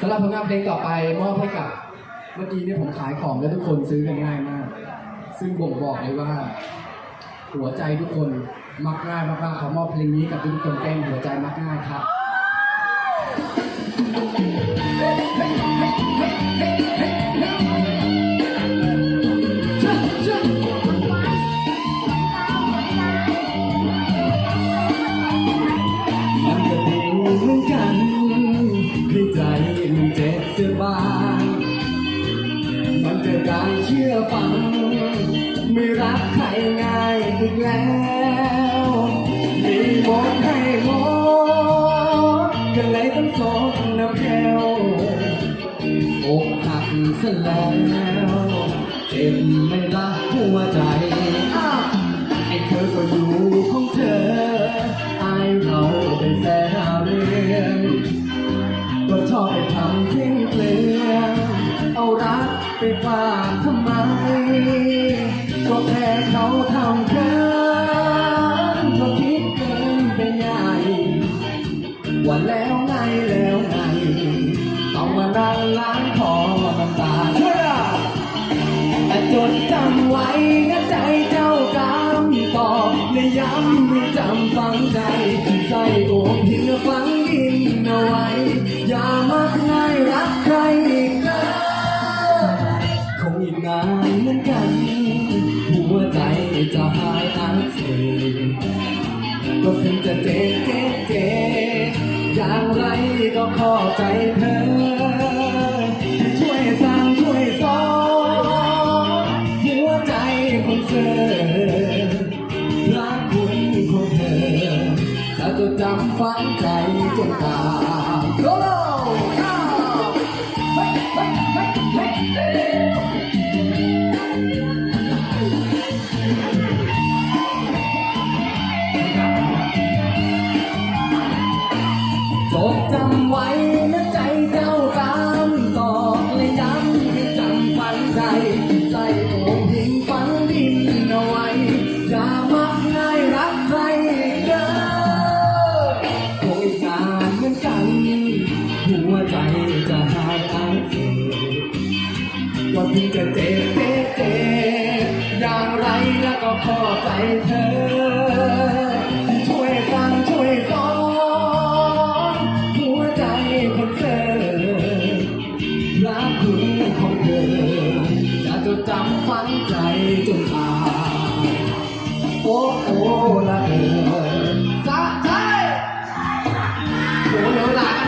สำหรับผลงานเพลงต่อไปมอบให้กับเมื่อกี้เนี่ยผมขายของแล้วทุกคนซื้อกันง่ายมาก ซึ่งบ่งบอกเลยว่า หัวใจทุกคนมักง่ายมากๆขอมอบเพลงนี้กับทุกคนแก้งหัวใจมักง่ายครับ อฟัง ไม่รักใครง่ายอีกแล้ว มีหมดให้หมดก็เลยต้องสดน้ำแก้วอกหักซะแล้วเจ็บไม่รักหัวใจ ไอ้เธอก็อยู่ของเธอไอ้เราเป็นแฟนเรื่องก็ชอบไปทำทิ้งเปลืองเอารักไปฝากทำ ก็แค่เขาทำเกินก็คิดเกินไปใหญ่ว่าแล้วไงแล้วไงต้องมานั่งล้างคอน้ำตาเชื่อแต่จดจำไว้นะใจเจ้ากรรมต่อในย้ำให้จำฝังใจ จจะหายอักเสบก็ถึงจะเจ็บเจ็บเจ็บอย่างไรก็ขอใจเธอ ช่วยสั่งช่วยสอนหัวใจของเธอรักคุณของเธอจะจดจำฝังใจจนตายำไว้นะใจเจ้ารรมตอกและย้ำให้จำฝังใจ ใจโอ่งหินฝังดินเอาไว้ อย่ามักง่ายรักใครเด้อคงอีกนานเหมือนกัน หัวใจจะหายอันเสบก็ถึงจะเจ็บเจ็บเจ็บ จะจดจำฝังใจจนตายโอ้โอ้ละเธอสะใจโอ้เหลือหลาน